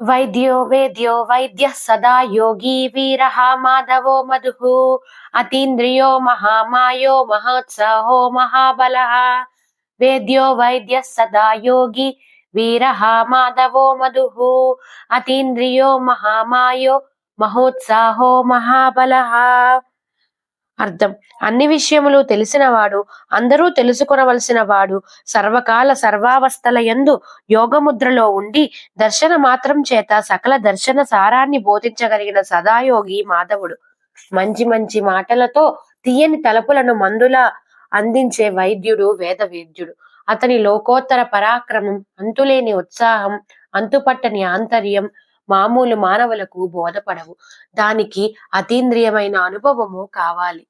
వైద్యో వేద్యో వైద్య సదా యోగి వీర మాధవో మధు అతీంద్రియో మహామాయో మహోత్సహో మహాబల వేద్యో వైద్య సదా యోగి వీర మాధవో మధు అతీంద్రియో మహామాయో మహోత్సాహో మహాబల అర్థం. అన్ని విషయములు తెలిసినవాడు అందరూ తెలుసుకొనవలసిన వాడు సర్వకాల సర్వావస్థల యందు యోగముద్రలో ఉండి దర్శన మాత్రం చేత సకల దర్శన సారాన్ని బోధించగలిగిన సదాయోగి మాధవుడు. మంచి మంచి మాటలతో తీయని తలుపులను మందులా అందించే వైద్యుడు వేద వైద్యుడు అతని లోకోత్తర పరాక్రమం అంతులేని ఉత్సాహం అంతుపట్టని ఆంతర్యం మామూలు మానవులకు బోధపడవు. దానికి అతీంద్రియమైన అనుభవము కావాలి.